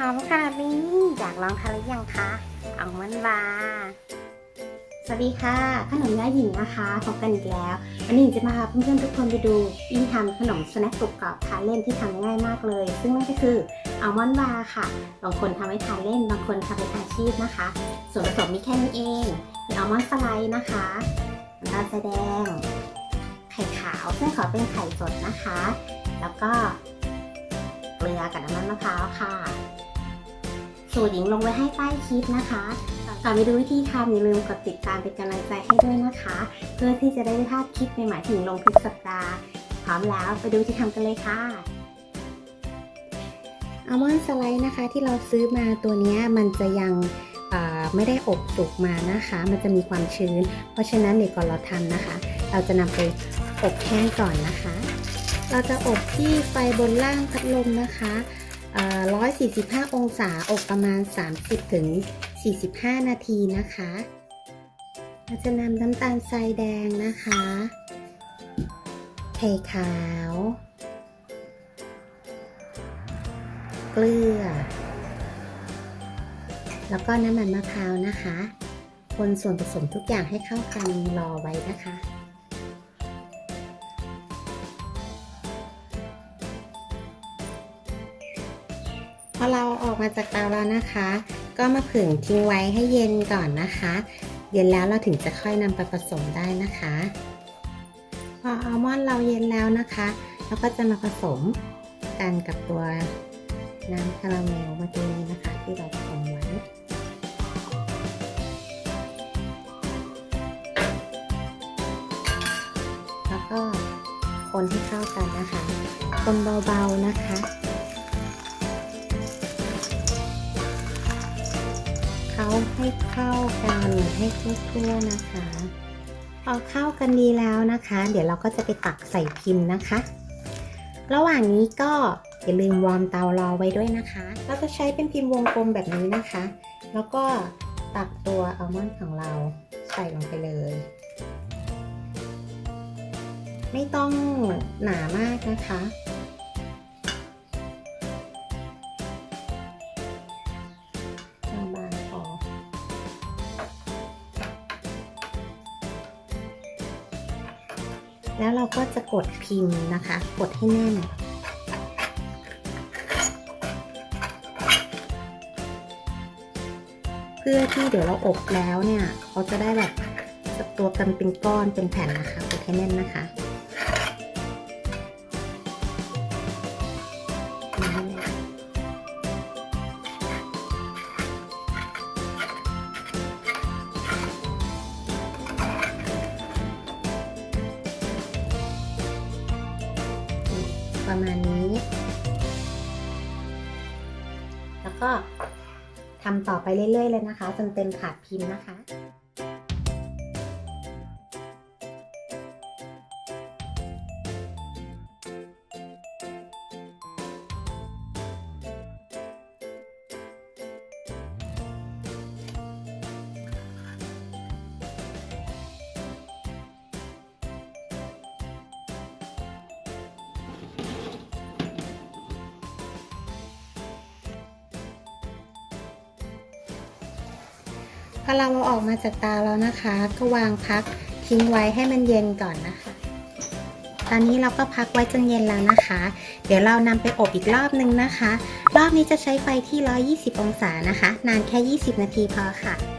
หอมขนาดนี้อยากลองทานหรือยังคะเอามันบาสวัสดีค่ะ ขนมย่าหญิงนะคะพบกันอีกแล้ว วันนี้หญิงจะมาพาเพื่อนๆทุกคนไปดูอิงทำขนมสแน็คกรุบกรอบทานเล่นที่ทำง่ายมากเลย ซึ่งนั่นก็คืออัลมอนด์บาร์ค่ะ บางคนทำให้ทานเล่น บางคนทำเป็นอาชีพนะคะ ส่วนผสมมีแค่นี้เอง มีอัลมอนด์สไลด์นะคะน้ำตาลแดง ไข่ขาวซึ่งขอเป็นไข่สดนะคะ แล้วก็เกลือกับน้ำมันมะพร้าวค่ะ สูตรหญิงลงไว้ให้ใต้คลิปนะคะก่อนไปดูวิธีทำอย่าลืมกดติดตามเป็นกำลังใจให้ด้วยนะคะ เพื่อที่จะได้ไม่พลาดคลิปใหม่ๆที่หญิงลงทุกสัปดาห์พร้อมแล้วไปดูวิธีทำกันเลยค่ะอัลมอนด์สไลด์นะคะที่เราซื้อมาตัวนี้มันจะยังไม่ได้อบสุกมานะคะ มันจะมีความชื้น เพราะฉะนั้นเดี๋ยวก่อนเราทำนะคะ เราจะนำไปอบแห้งก่อนนะคะ เราจะอบที่ไฟบนล่างพัดลมนะคะ 145 องศาอบประมาณ 30ถึง45 นาทีนะคะเราจะนำน้ำตาลทรายแดงนะคะไข่ขาว เกลือ แล้วก็น้ำมันมะพร้าวนะคะ คนส่วนผสมทุกอย่างให้เข้ากันรอไว้นะคะ พอเราออกมาจากเตาแล้วนะคะ ก็มาผึ่งทิ้งไว้ให้เย็นก่อนนะคะ เย็นแล้วเราถึงจะค่อยนำไปผสมได้นะคะ พออัลมอนด์เราเย็นแล้วนะคะ เราก็จะมาผสมกันกับตัวน้ำคาราเมลเมื่อกี้นี้นะคะ ที่เราผสมไว้แล้วก็คนให้เข้ากันนะคะ คนเบาๆนะคะ เขาให้เข้ากันให้ทั่วๆนะคะพอเข้ากันดีแล้วนะคะ เดี๋ยวเราก็จะไปตักใส่พิมพ์นะคะ ระหว่างนี้ก็อย่าลืมวอร์มเตารอไว้ด้วยนะคะ เราจะใช้เป็นพิมพ์วงกลมแบบนี้นะคะ แล้วก็ตักตัวอัลมอนด์ของเราใส่ลงไปเลย ไม่ต้องหนามากนะคะ แล้วเราก็จะกดพิมพ์นะคะ กดให้แน่น เพื่อที่เดี๋ยวเราอบแล้วเนี่ยเขาจะได้แบบตัวกันเป็นก้อนเป็นแผ่นนะคะ กดให้แน่นนะคะ ประมาณนี้ แล้วก็ทำต่อไปเรื่อยๆเลยนะคะจนเต็มถาดพิมพ์นะคะ อเราเอาออกมาจากเตาแล้วนะคะ ก็วางพักทิ้งไว้ให้มันเย็นก่อนนะคะ ตอนนี้เราก็พักไว้จนเย็นแล้วนะคะ เดี๋ยวเรานำไปอบอีกรอบนึงนะคะ รอบนี้จะใช้ไฟที่ 120 องศานะคะ นานแค่ 20 นาทีพอค่ะ